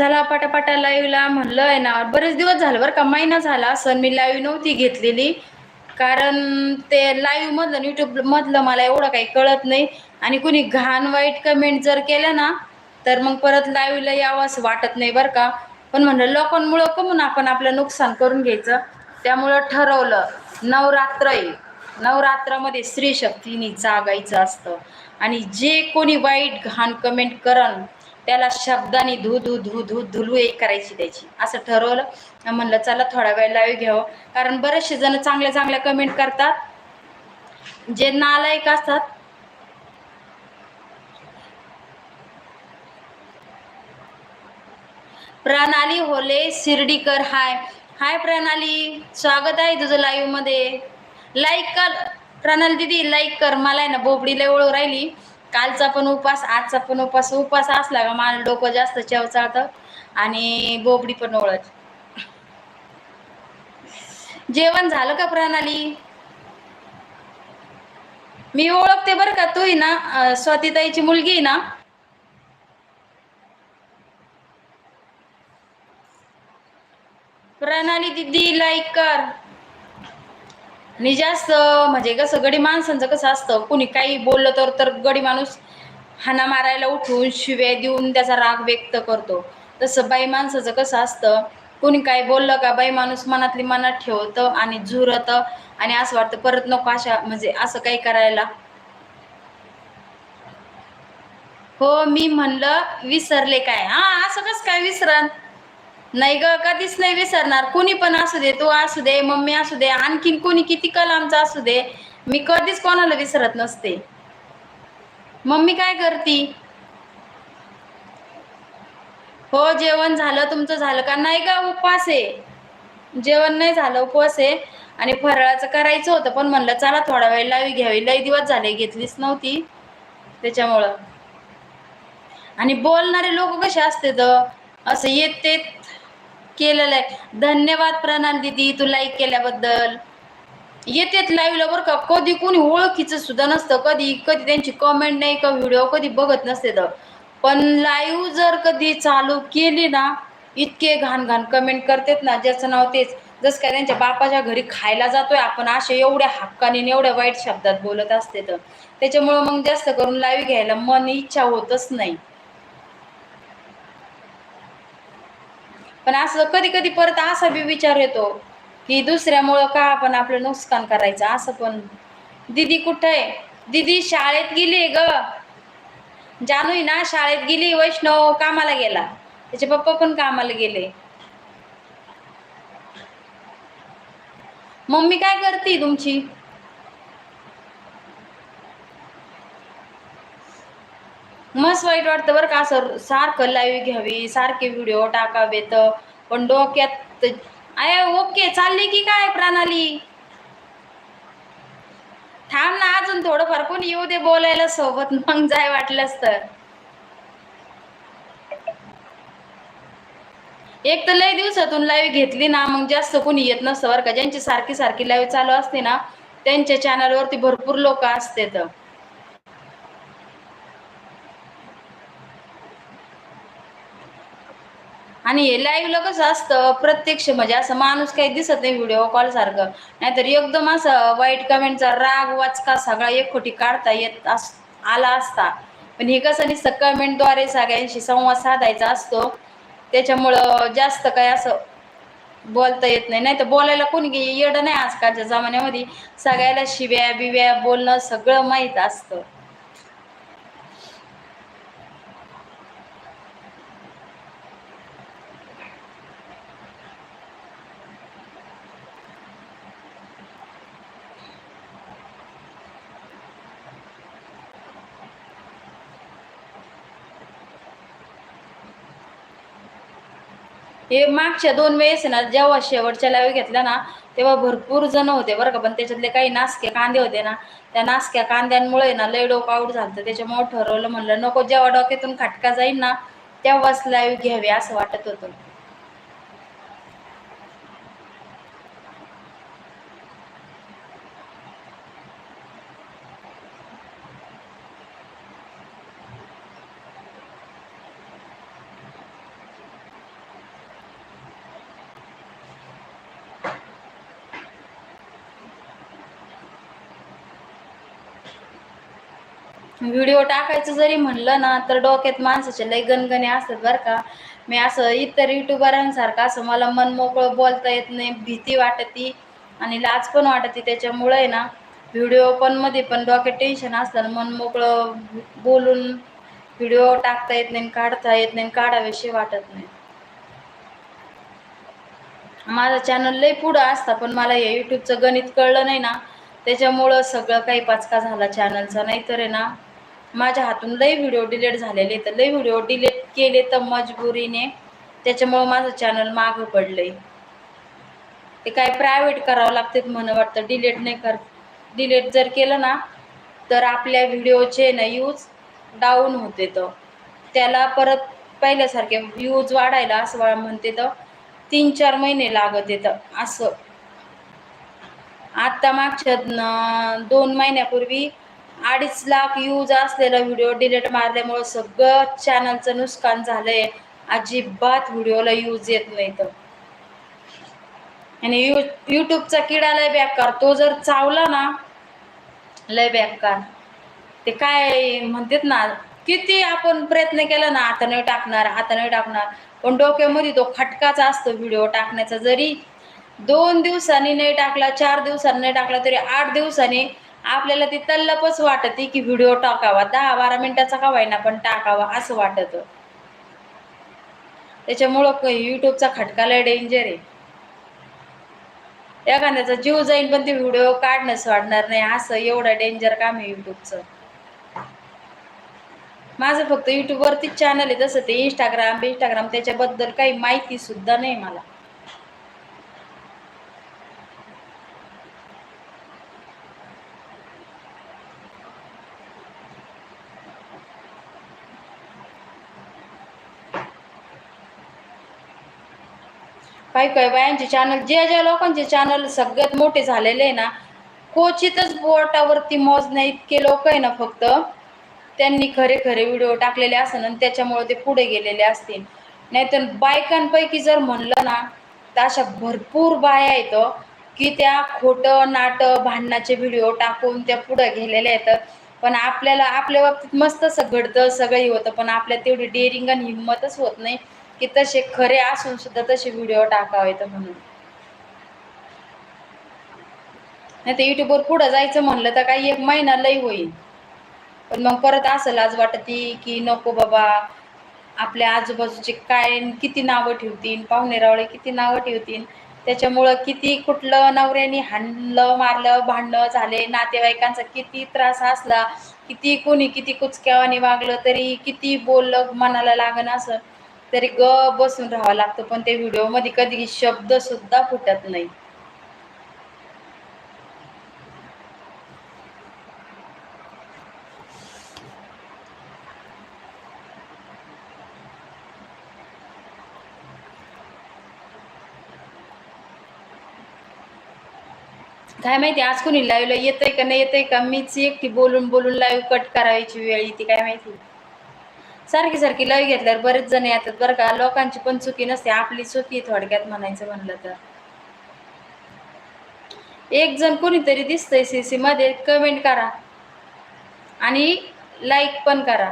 चला पटापटा लाईव्हला म्हणलं आहे ना बरेच दिवस झालं बरं का महिना झाला सण मी लाईव्ह नव्हती घेतलेली. कारण ते लाईव्ह मधलं युट्यूब मधलं मला एवढं काही कळत नाही. आणि कुणी घाण वाईट कमेंट जर केलं ना तर मग परत लाईव्हला यावं असं वाटत नाही बरं का. पण म्हणलं लोकांमुळं कमून आपण आपलं नुकसान करून घ्यायचं. त्यामुळं ठरवलं नवरात्र आहे नवरात्रामध्ये स्त्री शक्तीने जागायचं असतं. आणि जे कोणी वाईट घाण कमेंट करन त्याला शब्दाने धू धू धू धू धुलू एक करायची त्याची. असं ठरवलं. म्हणलं चला थोडा वेळ लाईव्ह घ्यावं. कारण बरेचसे जण चांगल्या चांगल्या कमेंट करतात. जे नालायक असतात. प्रणाली होले शिर्डीकर हाय. हाय प्रणाली. स्वागत आहे तुझं लाईव्हमध्ये. लाईक कर. प्रणाली दिदी लाईक कर. मला आहे ना बोबडीला ओळख राहिली. कालचा पण उपास आजचा पण उपास उपास असला का मला डोकं जास्त चवचाळतं आणि बोबडी पण ओळख. जेवण झालं का प्रणाली? मी ओळखते बरं का तू ना स्वातीताईची मुलगी आहे ना. प्रणाली दिदी लाईक कर. आणि जास्त म्हणजे कसं गडी माणसांचं कसं असतं कुणी काही बोललं तर तर गडी माणूस हाना मारायला उठून शिव्या देऊन त्याचा राग व्यक्त करतो. तसं बाई माणसाचं कसं असतं कुणी काही बोललं का बाई माणूस मनातली मनात ठेवतं आणि झुरतं आणि असं वाटतं परत नको अशा म्हणजे असं काही करायला. हो मी म्हणलं विसरले काय? हा असं कसं काय विसरण? नाही ग कधीच नाही विसरणार. कुणी पण असू दे तू असू दे मम्मी असू दे आणखीन कोणी किती कलामचा असू दे मी कधीच कोणाला विसरत नसते. मम्मी काय करती? हो जेवण झालं तुमचं झालं का? नाही का उपवास आहे. जेवण नाही झालं उपवास आहे. आणि फराळाचं करायचं होतं पण म्हणलं चला थोडा वेळ लावी घ्यावी. लई दिवस झाले घेतलीच नव्हती त्याच्यामुळं. आणि बोलणारे लोक कसे असते तर असं येत ते केलेलं आहे. धन्यवाद प्रणाम दिदी तू लाईक केल्याबद्दल. येतेत लाईव्हला बरं का. कधी कोणी ओळखीचं सुद्धा नसतं. कधी कधी त्यांची कमेंट नाही का व्हिडिओ कधी बघत नसते तर. पण लाईव्ह जर कधी चालू केली ना इतके घाण घाण कमेंट करतात ना ज्याचं नाव तेच. जसं काय त्यांच्या बापाच्या घरी खायला जातोय आपण असे एवढ्या हक्काने एवढ्या वाईट शब्दात बोलत असते तर. त्याच्यामुळं मग जास्त करून लाईव्ह घ्यायला मन इच्छा होतच नाही. पण असं कधी कधी परत असा बी विचार येतो की दुसऱ्यामुळं का आपण आपलं नुकसान करायचं? असं पण. दिदी कुठं आहे? दिदी शाळेत गेली ग. जानू ना शाळेत गेली वैष्णव कामाला गेला. त्याचे पप्पा पण कामाला गेले. मम्मी काय करते तुमची? मस्त वाईट वाटतं बरं का असं सारखं लाईव्ह घ्यावी सारखे व्हिडिओ टाकावेत. पण डोक्यात अय ओके चालली की काय प्रणाली? थांब ना अजून थोडंफार कोणी येऊ दे बोलायला सोबत मग जाय वाटलंच तर. एक तर लय दिवसातून लाईव्ह घेतली ना मग जास्त कोणी येत नसतं बरं का. ज्यांची सारखी सारखी लाईव्ह चालू असते ना त्यांच्या चॅनलवरती भरपूर लोक असते तर आणि हे लाईव्हला कसं असतं प्रत्यक्ष म्हणजे असं माणूस काही दिसत नाही व्हिडिओ कॉल सारखं. नाहीतर एकदम असं वाईट कमेंटचा राग वाचका सगळा एक खोटी काढता येत अस आला असता. पण हे कसं नुसतं कमेंटद्वारे सगळ्यांशी संवाद साधायचा असतो. त्याच्यामुळं जास्त काय असं बोलता येत नाही. नाही तर बोलायला कोणी येडं नाही आजकालच्या जमान्यामध्ये. सगळ्याला शिव्या बिव्या बोलणं सगळं माहीत असतं. हे मागच्या दोन वेळेस ना जेव्हा शेवटच्या लावे घेतल्या ना तेव्हा भरपूर जण होते बरं का. पण त्याच्यातले काही नासके कांदे होते ना त्या नासक्या कांद्यांमुळे ना लय डोकं आऊट झालं त्याच्यामुळे ठरवलं म्हणलं नको जेव्हा डोक्यातून खटका जाईल ना तेव्हाच लाईव्ह घ्यावी असं वाटत होतं. व्हिडिओ टाकायचं जरी म्हणलं ना तर डोक्यात माणसाचे लय गणगणे असतात बरं का. मी असं इतर युट्यूबरांसारखं असं मला मन मोकळं बोलता येत नाही भीती वाटती आणि लाज पण वाटते त्याच्यामुळे आहे ना व्हिडिओ पण मध्ये पण डोक्यात टेन्शन असतं मन मोकळं बोलून व्हिडिओ टाकता येत नाही काढता येत नाही काढावेशी वाटत नाही. माझा चॅनल लय पुढं असता पण मला या युट्यूबचं गणित कळलं नाही ना त्याच्यामुळं सगळं काही पाचका झाला चॅनलचा नाहीतर आहे ना माझ्या हातून लई व्हिडिओ डिलीट झालेले तर लई व्हिडिओ डिलीट केले तर मजबुरीने. त्याच्यामुळं माझं चॅनल मागं पडलंय. ते काय प्रायव्हेट करावं लागते म्हणून वाटतं. डिलीट नाही कर डिलीट जर केलं ना तर आपल्या व्हिडिओचे ना यूज डाऊन होते तर त्याला परत पहिल्यासारखे व्ह्यूज वाढायला असं म्हणते तर तीन चार महिने लागत येतं. असं. आत्ता मागच्या दोन महिन्यापूर्वी अडीच लाख यूज असलेला व्हिडिओ डिलीट मारल्यामुळं सगळं चॅनलचं नुकसान झालंय. अजिबात व्हिडिओला यूज येत नाही तर आणि यू युट्यूबचा किडा लय बॅकार. तो जर चावला ना लय बॅककार ते काय म्हणतात ना किती आपण प्रयत्न केला ना आता नाही टाकणार आता नाही टाकणार. पण डोक्यामध्ये तो खटकाचा असतो व्हिडिओ टाकण्याचा. जरी दोन दिवसांनी नाही टाकला चार दिवसांनी नाही टाकला तरी आठ दिवसांनी आपल्याला ती तल्लपच वाटते की व्हिडिओ टाकावा. दहा बारा मिनिटाचा का व्हायना पण टाकावा असं वाटत. त्याच्यामुळं युट्यूबचा खटका लय डेंजर आहे. एखाद्याचा जीव जाईल पण ते व्हिडिओ काढणंच वाढणार नाही. असं एवढं डेंजर काम आहे युट्यूबचं माझं फक्त युट्यूबवरतीच चॅनल आहे. तसं ते इंस्टाग्राम इंस्टाग्राम त्याच्याबद्दल काही माहिती सुद्धा नाही मला. काही काही बायांचे चॅनल ज्या ज्या लोकांचे चॅनल सगळ्यात मोठे झालेले आहे ना क्वचितच बोटावरती मोजण्या इतके लोक आहे ना फक्त त्यांनी खरे खरे व्हिडिओ टाकलेले असेल आणि त्याच्यामुळे ते पुढे गेलेले असतील. नाहीतर बायकांपैकी जर म्हणलं ना तर अशा भरपूर बाया येतं हो, की त्या खोटं नाट भांडणाचे व्हिडिओ टाकून त्या पुढे गेलेल्या आहेत. पण आपल्याला आपल्या बाबतीत मस्त असं घडतं सगळंही होतं पण आपल्या तेवढी डेअरिंग आणि हिंमतच होत नाही. की तसे खरे असून सुद्धा तसे व्हिडिओ टाकावे म्हणून. नाही तर युट्यूबवर पुढं जायचं म्हणलं तर काही एक महिना लई होईल. पण मग परत असं लाज वाटती की नको बाबा. आपल्या आजूबाजूचे काय किती नावं ठेवतील पाहुणेरावळे किती नावं ठेवतील त्याच्यामुळं किती कुठलं नवऱ्याने हाणलं मारलं भांडणं झाले नातेवाईकांचा किती त्रास असला किती कोणी किती कुचक्यावाने वागलं तरी किती बोललं मनाला लागण असं. तरी ग बसून राहावं लागतं पण ते व्हिडिओमध्ये कधी शब्द सुद्धा फुटत नाही. काय माहिती आज कोणी लाईव्हला येतंय का नाही येतंय का? मीच एकटी बोलून बोलून लाईव्ह कट करायची वेळ येते काय माहिती? सारखी सारखी लय घेतल्यावर बरेच जण येतात बरं का. लोकांची पण चुकी नसते आपली चुकी थोडक्यात म्हणायचं म्हणलं तर. एक जण कोणीतरी दिसतंय सी सी मध्ये कमेंट करा. आणि लाईक पण करा.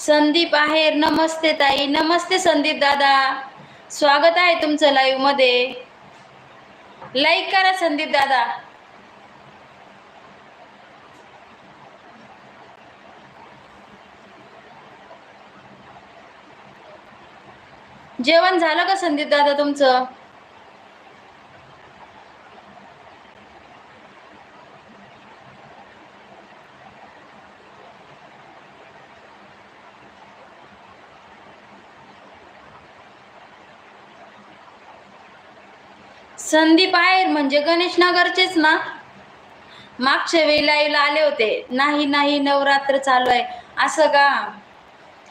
संदीप आहेर नमस्ते ताई. नमस्ते संदीप दादा. स्वागत आहे तुमचं लाईव्हमध्ये. लाईक करा संदीप दादा. जेवण झालं का संदीप दादा तुमचं? संदीप आहेर म्हणजे गणेश नगरचेच ना? मागच्या वेळी लाईव्हला आले होते. नाही नाही नवरात्र चालू आहे. असं का?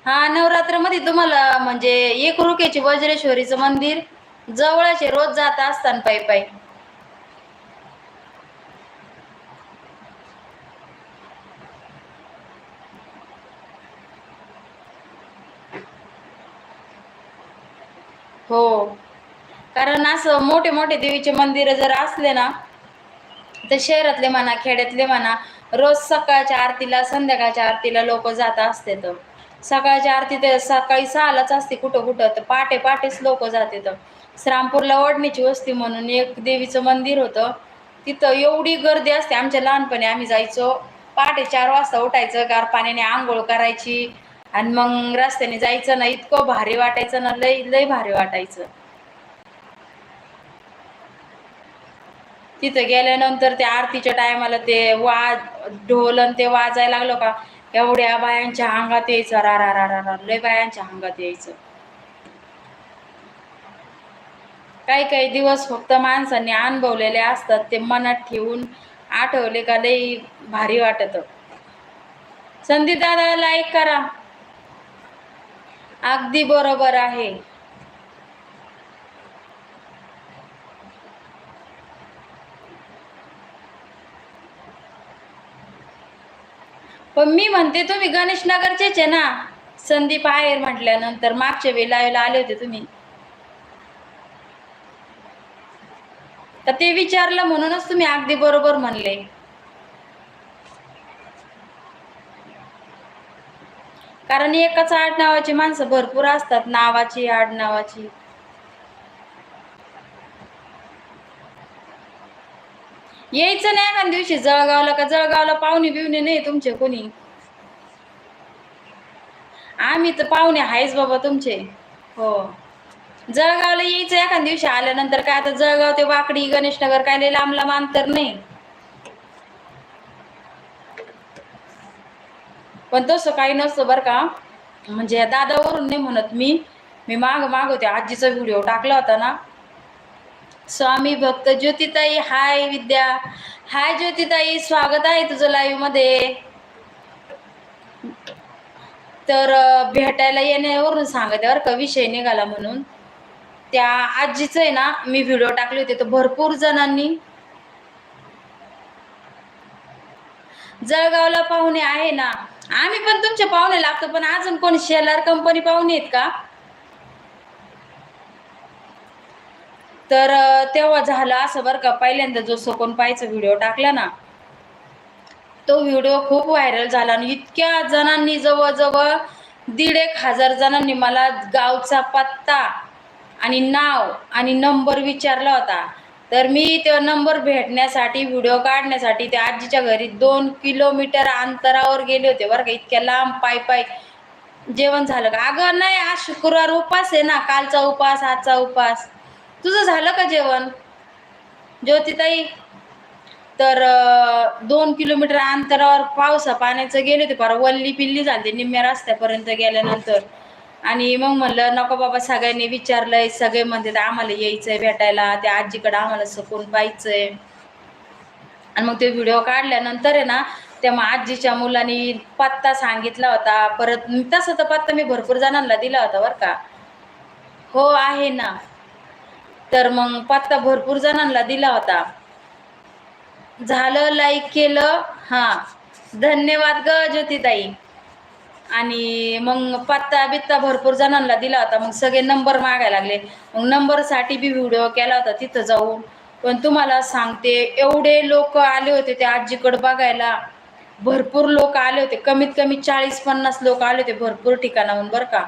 हा नवरात्रमध्ये तुम्हाला म्हणजे एक रुकेची वज्रेश्वरीचं मंदिर जवळचे रोज जात असताना पायी पायी हो कारण असं मोठे मोठे देवीचे मंदिर जर असले ना तर शहरातले म्हणा खेड्यातले म्हणा रोज सकाळच्या आरतीला संध्याकाळच्या आरतीला लोक जात असते तर सकाळच्या आरती तर सकाळी सहालाच असते कुठं कुठं तर पहाटे पहाटेच लोक जाते तर श्रामपूरला ओढणीची वस्ती म्हणून एक देवीचं मंदिर होतं. तिथं एवढी गर्दी असते आमच्या लहानपणी आम्ही जायचो. पहाटे चार वाजता उठायचं गार पाण्याने आंघोळ करायची. आणि मग रस्त्याने जायचं ना इतकं भारी वाटायचं ना लय लय भारी वाटायचं. तिथं गेल्यानंतर त्या आरतीच्या टायमाला ते वाज ढोलन ते वाजायला लागलो का एवढ्या बायांच्या अंगात यायचं रा रा रा रा लय बायांच्या अंगात यायचं. काही काही दिवस फक्त माणसांनी अनुभवलेले असतात ते मनात ठेवून आठवले का लई भारी वाटत. संदीप दादा लाईक करा. अगदी बरोबर आहे. पण मी म्हणते तुम्ही गणेश नगरचेच आहे ना. संदीप आहेर म्हटल्यानंतर मागच्या वेळी लावायला आले होते तुम्ही. तर ते विचारलं म्हणूनच तुम्ही अगदी बरोबर म्हणले. कारण एकाच आडनावाची माणसं भरपूर असतात नावाची आडनावाची. यायचं नाही एखाद्या दिवशी जळगावला का जळगावला पाहुणे बिवणे नाही तुमचे कोणी. आम्ही तर पाहुणे आहेच बाबा तुमचे. हो. जळगावला यायचं एखाद्या दिवशी आल्यानंतर काय आता जळगाव ते वाकडी गणेशनगर काय लई लांब लांब अंतर नाही. पण तसं काही नसतं बरं का. म्हणजे दादावरून नाही म्हणत मी. मी माग माग होते आजीचा व्हिडिओ टाकला होता ना. स्वामी भक्त ज्योतिताई हाय विद्या. हाय ज्योतिताई स्वागत आहे तुझं लाईव्हमध्ये. तर भेटायला येण्यावरून सांगत बरं का विषय निघाला म्हणून. त्या आजीचं आहे ना मी व्हिडिओ टाकले होते तर भरपूर जणांनी जळगावला पाहुणे आहे ना. आम्ही पण तुमचे पाहुणे लागतो पण अजून कोण शेलार कंपनी पाहुणे आहेत का? तर तेव्हा झालं असं बरं का पहिल्यांदा जो सोकोन पायचा व्हिडिओ टाकला ना तो व्हिडिओ खूप व्हायरल झाला आणि इतक्या जणांनी जवळजवळ दीड एक हजार जणांनी मला गावचा पत्ता आणि नाव आणि नंबर विचारला होता. तर मी तो नंबर भेटण्यासाठी व्हिडिओ काढण्यासाठी त्या आजीच्या घरी दोन किलोमीटर अंतरावर गेले होते बरं का. इतक्या लांब पाय पाय जेवण झालं का? अगं नाही आज शुक्रवार उपास आहे ना कालचा उपास आजचा उपास. तुझं झालं का जेवण? ज्योतिताई तर दोन किलोमीटर अंतरावर पावसा पाण्याचं गेले होते फार वल्ली पिल्ली झाली निम्म्या रस्त्यापर्यंत गेल्यानंतर. आणि मग म्हणलं नको बाबा सगळ्यांनी विचारलंय सगळे म्हणते आम्हाला यायचंय भेटायला त्या आजीकडे आम्हाला सकून पाहायचंय आणि मग ते व्हिडिओ काढल्यानंतर आहे ना तेव्हा आजीच्या मुलांनी पत्ता सांगितला होता परत तसं तर पत्ता मी भरपूर जणांना दिला होता बरं का. हो आहे ना. तर मग पत्ता भरपूर जणांना दिला होता. झालं लाईक केलं. हां. धन्यवाद ग ज्योतिताई. आणि मग पत्ता बित्ता भरपूर जणांना दिला होता. मग सगळे नंबर मागायला लागले. मग नंबरसाठी बी व्हिडिओ केला होता. तिथं जाऊन पण तुम्हाला सांगते एवढे लोक आले होते त्या आजीकडे बघायला. भरपूर लोक आले होते. कमीत कमी चाळीस पन्नास लोक आले होते भरपूर ठिकाणाहून बरं का.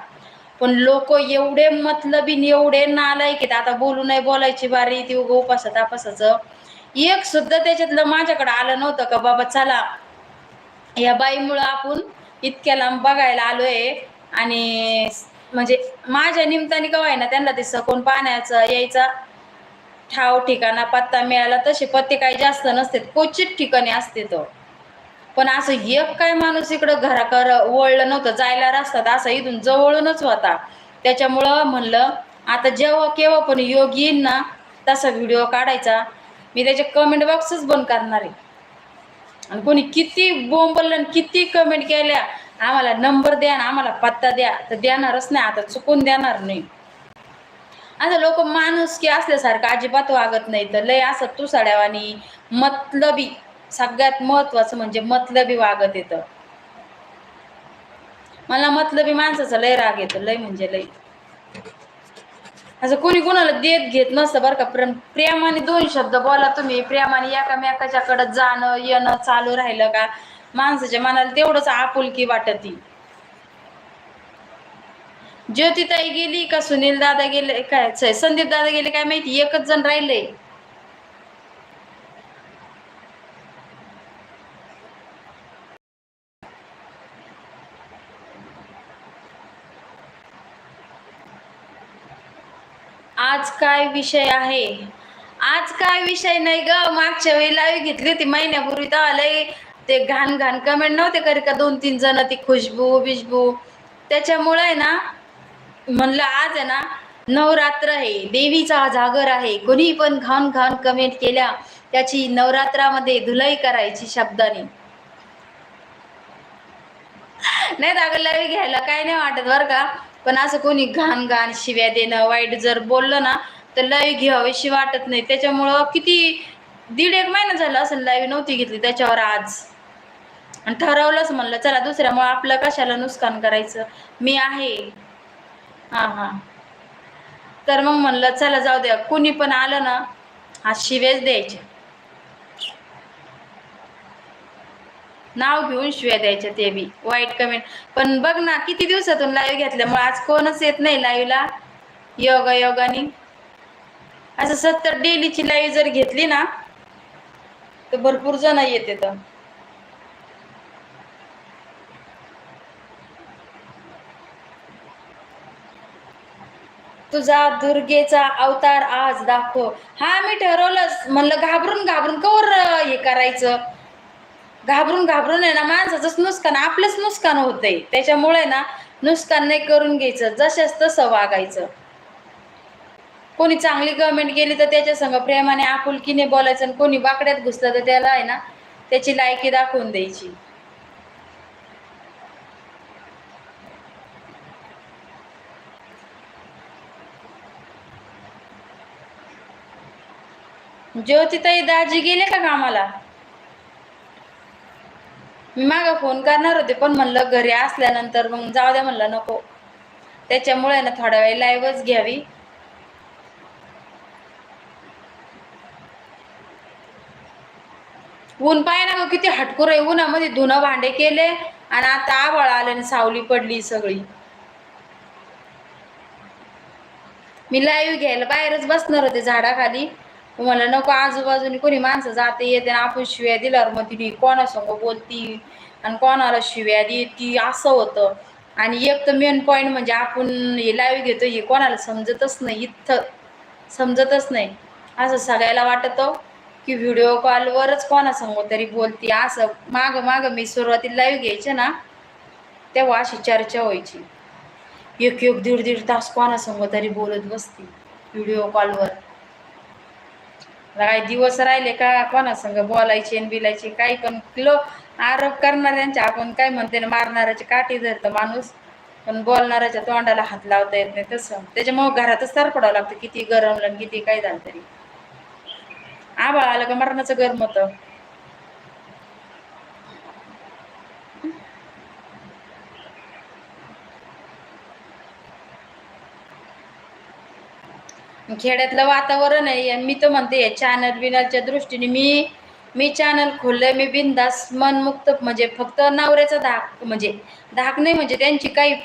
पण लोक एवढे मतलबी एवढे नालायक आहेत. आता बोलू नाही बोलायची बारी ती उगं उपास तापासाचं. एक सुद्धा त्याच्यातलं माझ्याकडे आलं नव्हतं का बाबा चला. या बाईमुळं आपण इतक्या लांब बघायला आलोय. आणि म्हणजे माझ्या निमताने कवाय ना त्यांना ते सकून पाण्याचा यायचा ठाव ठिकाणा पत्ता मिळाला तसे पत्ते काही जास्त नसते क्वचित ठिकाणी असते तो. पण असं एक काय माणूस इकडं घराकर वळलं नव्हतं जायला रस्तात असं इथून जवळूनच होता. त्याच्यामुळं म्हणलं आता जेव्हा केव्हा पण योग येईन ना तसा व्हिडिओ काढायचा. मी त्याचे कमेंट बॉक्सच बंद करणार आहे. आणि कोणी किती बोंबललं आणि किती कमेंट केल्या आम्हाला नंबर द्या ना आम्हाला पत्ता द्या. तर देणारच नाही आता चुकून देणार नाही. आता लोक माणूस की असल्यासारखं अजिबात वागत नाही तर लय असं तुसाड्यावानी मतलबी सगळ्यात महत्वाचं म्हणजे मतलबी वागत येतं. मला मतलबी माणसाचा लय राग येतो लय म्हणजे लय. असं कोणी कोणाला देत घेत नसतं बरं का प्रेम प्रेमाने दोन शब्द बोला तुम्ही प्रेमाने एकामेकाच्याकडे जाणं येणं चालू राहिलं का माणसाच्या मनाला तेवढंच आपुलकी वाटती. ज्योतिताई गेली का सुनील दादा गेले काय संदीप दादा गेले काय माहिती एकच जण राहिले. आज काय विषय आहे? आज काय विषय नाही ग. मागच्या वेळी लावी घेतली होती महिन्यापूर्वी. तर आलंय ते घाण घाण कमेंट नव्हते करी का? दोन तीन जण ती खुशबू बिशबू. त्याच्यामुळे आहे ना म्हणलं आज आहे ना नवरात्र आहे. देवीचा जागर आहे. कोणी पण घाण घाण कमेंट केल्या त्याची नवरात्रामध्ये धुलाई करायची शब्दाने. नाही दागं घ्यायला काय नाही वाटत बरं का? पण असं कोणी घाण घाण शिव्या देणं वाईट जर बोललं ना तर लाईव्ह घ्यावीशी वाटत नाही. त्याच्यामुळं किती दीड एक महिना झाला असं लाईव्ह नव्हती घेतली त्याच्यावर आज. आणि ठरवलंच म्हणलं चला दुसऱ्यामुळे आपलं कशाला नुकसान करायचं? मी आहे. हा हा. तर मग म्हणलं चला जाऊ द्या. कुणी पण आलं ना हा शिवेच द्यायचे नाव घेऊन शिव्या द्यायच्या ते बी. वाईट कमेंट पण बघ ना किती दिवसातून लाईव्ह घेतल्यामुळे आज कोणच येत नाही लाईव्हला योगा योगानी असं सत्तर डेलीची लाईव्ह जर घेतली ना तर भरपूर जण येते तर. तुझा दुर्गेचा अवतार आज दाखव. हा मी ठरवलंच. म्हणलं घाबरून घाबरून कवर हे करायचं? घाबरून घाबरून आहे ना माणसाचंच नुकसान आपलंच नुकसान होतंय. त्याच्यामुळे ना नुकसान नाही करून घ्यायचं जशाच तसं वागायचं. कोणी चांगली कमेंट केली तर त्याच्या संग प्रेमाने आपुलकीने बोलायचं आणि कोणी बाकड्यात घुसलं तर त्याला आहे ना त्याची लायकी दाखवून द्यायची. ज्योतिताई दाजी गेले का कामाला? मी माग फोन करणार होते पण म्हणलं घरी असल्यानंतर मग जाऊ द्या म्हणलं नको. त्याच्यामुळे ना थोड्या वेळ लाईव्हच घ्यावी. ऊन पाय ना गं किती हटकूर आहे. उन्हामध्ये धुणं भांडे केले आणि आता आभाळ आले आणि सावली पडली सगळी. मी लाईव्ह घ्यायला बाहेरच बसणार होते झाडाखाली. मला नको आजूबाजूने कोणी माणसं जाते येते आणि आपण शिव्या दिल्यावर मग तिने कोणासंग बोलती आणि कोणाला शिव्या देती असं होतं. आणि एक तर मेन पॉईंट म्हणजे आपण हे लाईव्ह घेतो हे कोणाला समजतच नाही इथं समजतच नाही. असं सगळ्याला वाटतं की व्हिडिओ कॉलवरच कोणासंग तरी बोलती. असं माग माग मी सुरुवातीला लाईव्ह घ्यायचे ना तेव्हा अशी चर्चा व्हायची. एक एक दीड दीड तास कोणासंग तरी बोलत बसती व्हिडिओ कॉलवर काही दिवस राहिले का कोणासंग बोलायचे आणि बिलायचे काही पण लो आरोप करणाऱ्यांच्या आपण काय म्हणते ना मारणाऱ्याची काठी धरतं माणूस. पण बोलणाऱ्याच्या तोंडाला हात लावता येत नाही तसं. त्याच्यामुळे घरातच सरपडावं लागतं किती गरमलं किती काय झालं तरी. आबाळ आलं का मरणाचं गरम होतं खेड्यातलं वातावरण आहे आणि मी तर म्हणते चॅनल बिनलच्या दृष्टीने मी मी चॅनल खोललं मी बिनदास मनमुक्त म्हणजे फक्त नवऱ्याचा धाक म्हणजे धाक नाही म्हणजे त्यांची काही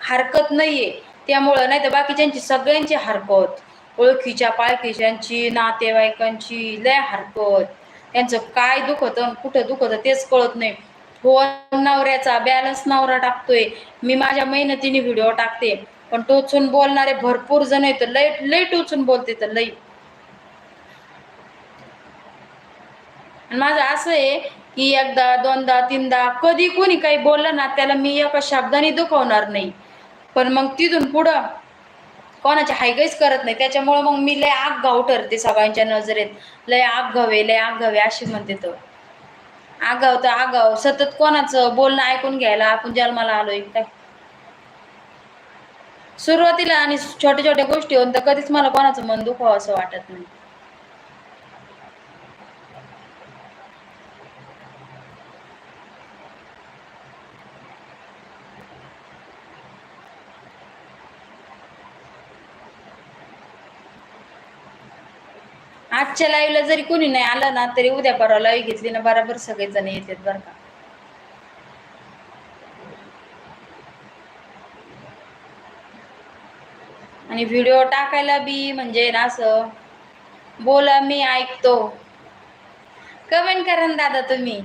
हरकत नाही आहे त्यामुळं नाही तर बाकीच्यांची सगळ्यांची हरकत. ओळखीच्या पाळखीच्यांची नातेवाईकांची लय हरकत. त्यांचं काय दुखतं कुठं दुखतं तेच कळत नाही. फोन नवऱ्याचा बॅलन्स नवरा टाकतोय. मी माझ्या मेहनतीने व्हिडिओ टाकते. पण टोचून बोलणारे भरपूर जण आहेत. लय लय टोचून बोलते तर लय आणि माझं असं आहे की एकदा दोनदा तीनदा कधी कोणी काही बोललं ना त्याला मी एका शब्दाने दुखवणार नाही. पण मग तिथून पुढं कोणाच्या हायगाईच करत नाही. त्याच्यामुळं मग मी लय आग गाव ठरते सगळ्यांच्या नजरेत. लय आग घावे लय आग घावे अशी म्हणते तर आगाव तर आगाव सतत कोणाचं बोलणं ऐकून घ्यायला आपण जन्माला आलोय काय? सुरुवातीला आणि छोट्या छोट्या गोष्टी होऊन तर कधीच मला कोणाचं मन दुखावं असं वाटत नाही. आजच्या लाईव्हला जरी कोणी नाही आलं ना तरी उद्या परवा लाईव्ह घेतली ना बराबर सगळेजण येतात बरं का. आणि व्हिडिओ टाकायला बी म्हणजे ना असं बोला मी ऐकतो. कमेंट करा ना दादा तुम्ही.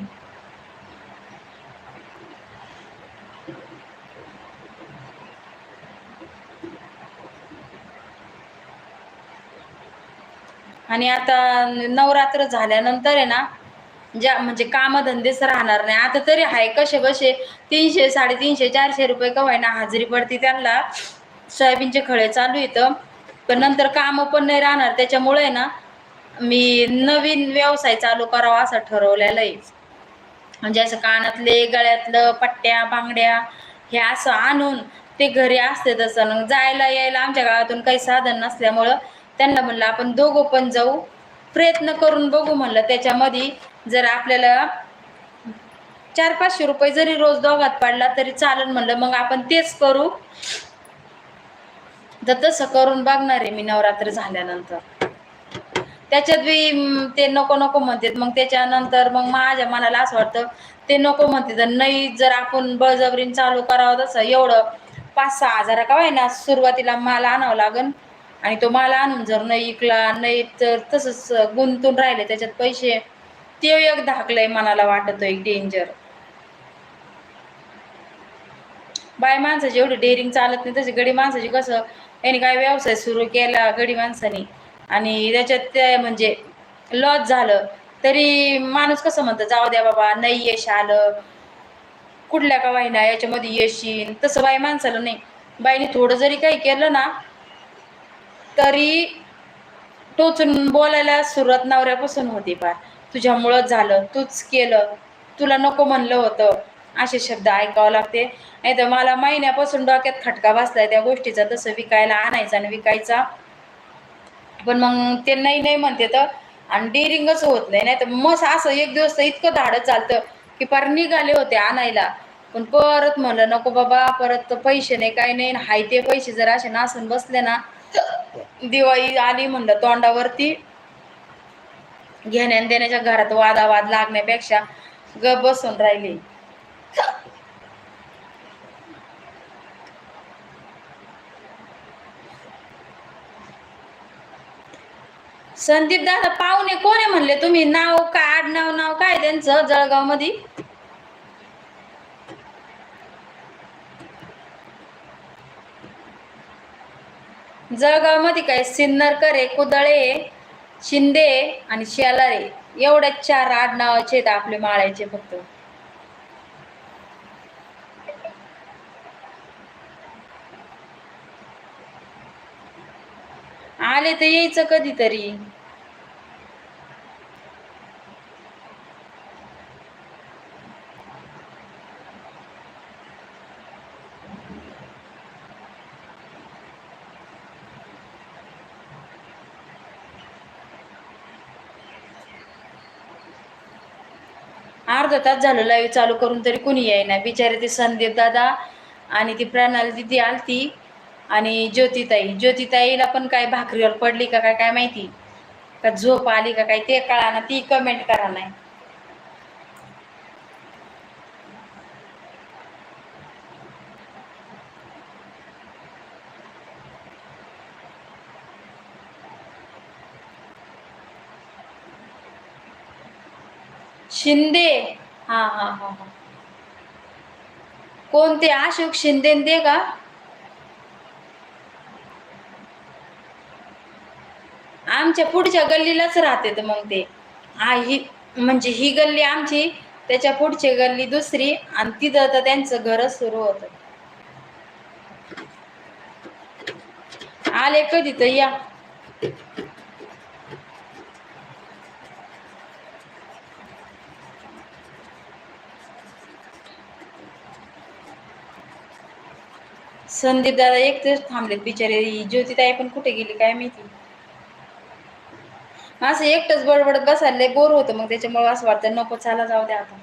आणि आता नवरात्र झाल्यानंतर आहे ना ज्या म्हणजे कामधंदेच राहणार नाही. आता तरी आहे कसे बसे तीनशे साडेतीनशे चारशे रुपये कवायना हाजरी पडती त्यांना. सोयाबीनचे खळे चालू येतं पण नंतर काम पण नाही राहणार. त्याच्यामुळे ना मी नवीन व्यवसाय चालू करावा असं ठरवलेलं आहे. म्हणजे असं कानातले गळ्यातलं पट्ट्या बांगड्या हे असं आणून ते घरी असते तसं. मग जायला यायला आमच्या गावातून काही साधन नसल्यामुळं त्यांना म्हणलं आपण दोघं पण जाऊ. प्रयत्न करून बघू म्हणलं. त्याच्यामध्ये जर आपल्याला चार पाचशे रुपये जरी रोज दोघात पडला तरी चालेल म्हणलं. मग आपण तेच करू. तर तसं करून बघणार आहे मी नवरात्र झाल्यानंतर. त्याच्यात बी ते नको नको म्हणतात. मग त्याच्यानंतर मग माझ्या मनाला असं वाटतं ते नको म्हणते तर नाही जर आपण बळजबरीन चालू करावं तसं एवढं पाच सहा हजार का आहे ना सुरुवातीला माल आणावं लागन. आणि तो माल आणून जर नाही इकला नाही तर तसंच गुंतून राहिले त्याच्यात पैसे. ते एक धाकलंय मनाला वाटत एक डेंजर बाय माणसाची एवढी डेअरिंग चालत नाही तशी गडी माणसाची कसं यांनी काय व्यवसाय सुरू केला गडी माणसानी? आणि त्याच्यात ते म्हणजे लॉस झालं. तरी माणूस कसं म्हणतं जाऊ द्या बाबा नाही यश आलं. कुठल्या का वाहिना याच्यामध्ये यश येईन? तसं बाई माणसाला नाही. बाईने थोडं जरी काही केलं ना तरी टोचून बोलायला सुरुवात नवऱ्यापासून होती पार तुझ्यामुळंच झालं तूच केलं. तुला नको म्हणलं होतं. असे शब्द ऐकावं लागते. नाही तर मला महिन्यापासून डोक्यात खटका बसलाय त्या गोष्टीचा तसं विकायला आणायचा आणि विकायचा. पण मग ते नाही नाही म्हणते तर आणि डेअरिंगच होत नाही. नाही तर मग असं एक दिवस तर इतकं धाडत चालतं की पार निघाले होते आणायला. पण परत म्हणलं नको बाबा परत पैसे नाही काही नाही. हाय ते पैसे जर असे नासून बसले ना दिवाळी आली म्हणलं तोंडावरती. घेण्या देण्याच्या घरात वादावाद लागण्यापेक्षा ग बसून राहिली. संदीप दादा पाहुणे कोण आहे म्हणले तुम्ही? नाव काय आडनाव नाव काय त्यांचं जळगावमध्ये जळगावमध्ये काय? सिन्नरकर आहे कुदळे शिंदे आणि शेलारे. एवढ्या चार आडनावाचे आहेत आपले माळ्याचे फक्त. आले तर यायचं कधीतरी. अर्धा तास झालं लाईव्ह चालू करून तरी कुणी येईना. बिचारे ते संदीप दादा आणि ती प्रणाली दिदी आलती. आणि ज्योतिताई ज्योतिताईला पण काय भाकरीवर पडली का काय काय माहिती? का झोप आली का काय ते कळा ना ती कमेंट करा नाही. शिंदे हा हा हा हा. कोणते अशोक शिंदे दे का? आमच्या पुढच्या गल्लीलाच राहते मग ते. ही म्हणजे ही गल्ली आमची त्याच्या पुढची गल्ली दुसरी आणि तिथं तर त्यांचं घरच सुरू होत. आले कधी तर या. संदीप दादा एकटेच थांबलेत बिचारे. ज्योतिताई पण कुठे गेली काय माहिती? असं एकटंच बडबडत बसायला बोर होतं मग त्याच्यामुळे असं वाटतं नको चाला जाऊ द्या आता.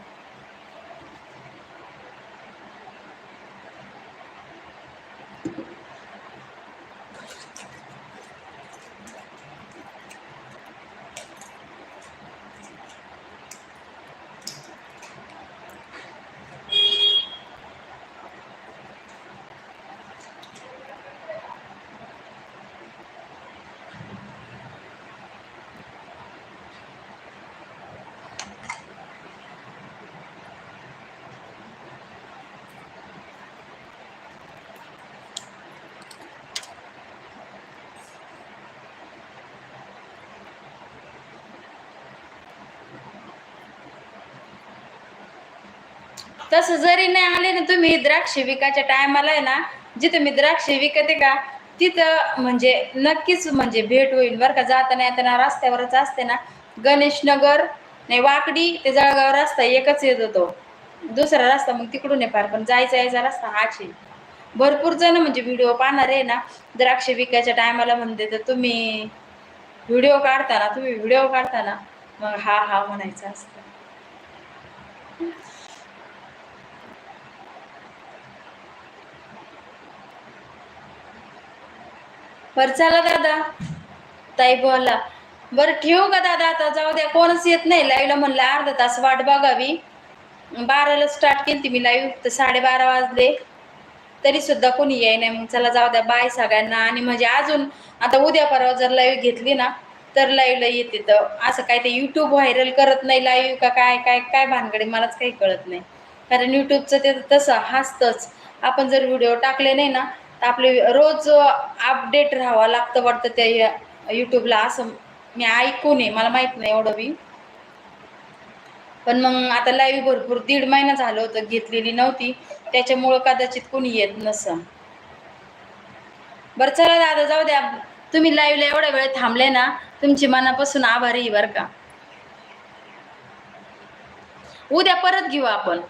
तसं जरी नाही आले ना तुम्ही द्राक्ष विकायच्या टायमाला आहे ना जिथं मी द्राक्ष विकते का तिथं म्हणजे नक्कीच म्हणजे भेट होईल बरं का. जाताना येताना रस्त्यावरच असते ना गणेश नगर नाही वाकडी ते जळगाव रस्ता एकच येत होतो. दुसरा रस्ता मग तिकडून आहे पार पण जायचा यायचा रस्ता हाच आहे. भरपूर जण म्हणजे व्हिडिओ पाहणार आहे ना द्राक्ष विकायच्या टायमाला म्हणते तर तुम्ही व्हिडिओ काढताना तुम्ही व्हिडिओ काढताना मग हा हा म्हणायचा असतं. बर चला दादा. ताई बोला. बर ठेवू का दादा आता? जाऊ द्या कोणच येत नाही. लाईव्हला म्हणलं अर्धा तास वाट बघावी. बाराला स्टार्ट केली मी लाईव्ह तर साडेबारा वाजले. तरी सुद्धा कोणी याय नाही. मग चला जाऊ द्या बाय सगळ्यांना. आणि म्हणजे अजून आता उद्या परवा जर लाईव्ह घेतली ना तर लाईव्हला येते. तर असं काय ते युट्यूब व्हायरल करत नाही लाईव्ह का काय काय काय भानगडे? मलाच काही कळत नाही. कारण युट्यूबचं ते तसं हसतंच. आपण जर व्हिडिओ टाकले नाही ना तर आपले रोज अपडेट राहावं लागतं वाटतं त्या युट्यूबला असं मी ऐकून आहे. मला माहीत नाही एवढं बी. पण मग आता लाईव्ह भरपूर दीड महिना झालं होतं. घेतलेली नव्हती. त्याच्यामुळं कदाचित कोणी येत नसं. बरं चला दादा जाऊ द्या. तुम्ही लाईव्हला एवढ्या वेळ थांबले ना तुमची मनापासून आभारी आहे बरं का. उद्या परत घेऊ आपण.